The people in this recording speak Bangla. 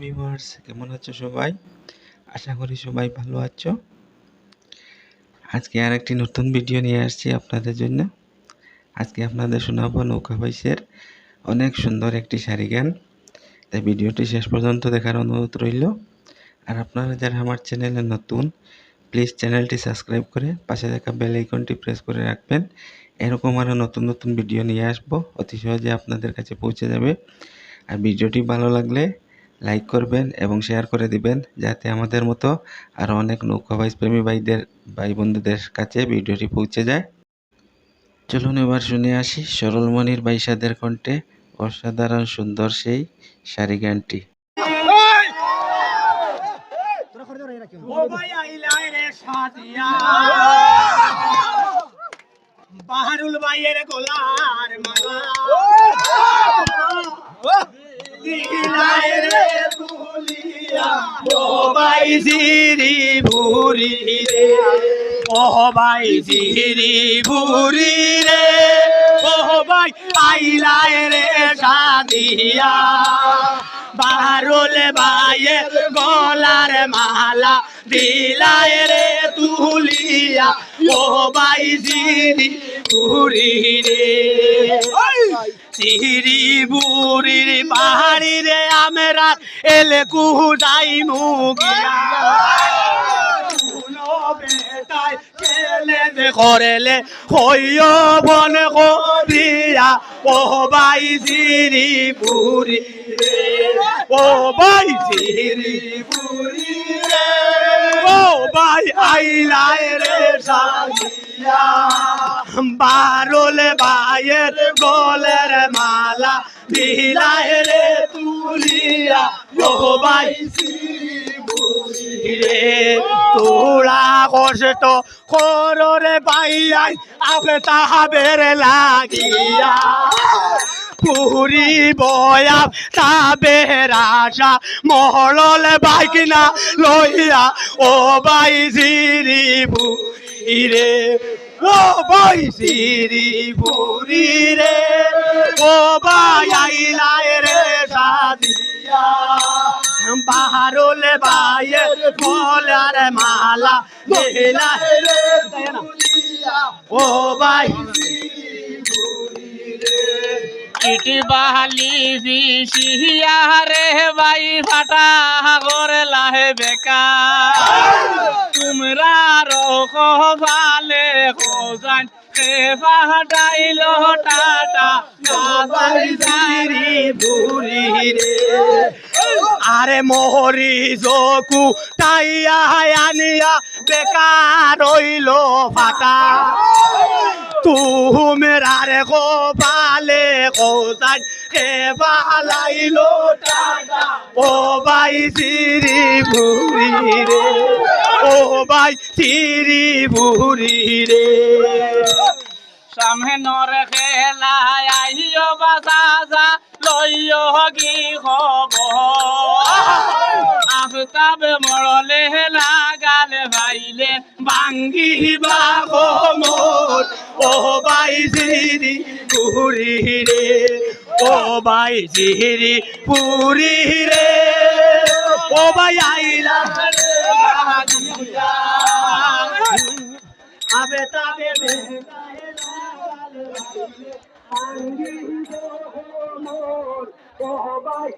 ভিউয়ার্স কেমন আছো সবাই? আশা করি সবাই ভালো আছো। আজকে আর একটি নতুন ভিডিও নিয়ে আসছি আপনাদের জন্য। আজকে আপনাদের শোনাবো নৌকা ভাইসের অনেক সুন্দর একটি শাড়ি গান। তাই ভিডিওটি শেষ পর্যন্ত দেখার অনুরোধ রইল। আর আপনারা যারা আমার চ্যানেলে নতুন প্লিজ চ্যানেলটি সাবস্ক্রাইব করে পাশে থাকা বেল আইকনটি প্রেস করে রাখবেন। এরকম আরও নতুন নতুন ভিডিও নিয়ে আসব। অতি সহজে আপনাদের কাছে পৌঁছে যাবে। আর ভিডিওটি ভালো লাগলে লাইক করবেন এবং শেয়ার করে দিবেন, যাতে আমাদের মতো আরও অনেক নৌকা প্রেমী ভাইদের ভাই বন্ধুদের কাছে ভিডিওটি পৌঁছে যায়। চলুন এবার শুনে আসি সরলমণির বাইসাদের কণ্ঠে অসাধারণ সুন্দর সেই শাড়ি গানটি। বাহারুল ভাইয়ের গোলার মালা ভাই জিরি ভুরি রে ভাই, জিরি, ভুরি রে ও ভাই রে সাদিয়া বারুল ভাইয়ের গলার মালা দিলায় রে তুলিয়া ও বাই জিরি পুরি রে। সিরি বুড়ির পাহাড়ি রে আমরা এলে কুহু যাই মুগিয়া করেলে হইয় বন করিয়া। ও বাই জিরি রে। ও বাই জিরি রে। ও বাই আইলায় রে সাজিয়া। বারুল ভাইয়ের গোলের মালা দিলায় রে তুলিয়া, ও বাই রে তোরা কষ্ট কররে পাইয়াই আপে তাহাবের লাগিয়া। পুরি বয়া তাবের আশা মহল বাইকিনা লইয়া, ও বাই জিরি বুড়ি ও বাই জিরি বুড়ি রে, ও বাই আইলায় রে সাদিয়া বাহারুল ভাইয়ের গলার মালা দিলা ও ভাই ইটি বাহালি বিশিয়া রে, বাই ফাটা করে লাহে বেকার। তোমরা রোখ ভালে খোঁজান ফাটাইল টাটা বাই জারি বুড়ি রে। আরে মোহরি জকু টাইয়া আনিয়া, বেকার হইল ফাটা। তুমেরা রে গো পালে কোথায় কে বালাইলো টাটা ও বাই সিরি বুড়ি রে। সিরি বুড়ি রে। সামনে নরে খেলা আইও বাসা লইও কি খবর? আফতাবে মরলে লাগালে ভাইলে ভাঙ্গিবা গো মোর ও বাই সিরি পুরি রে ও বাই সিরি পুরি রে। ও বাই তাবে বেকায়ে লাগালে ভাইলে, ভাঙ্গিব গো মোর, ও বাই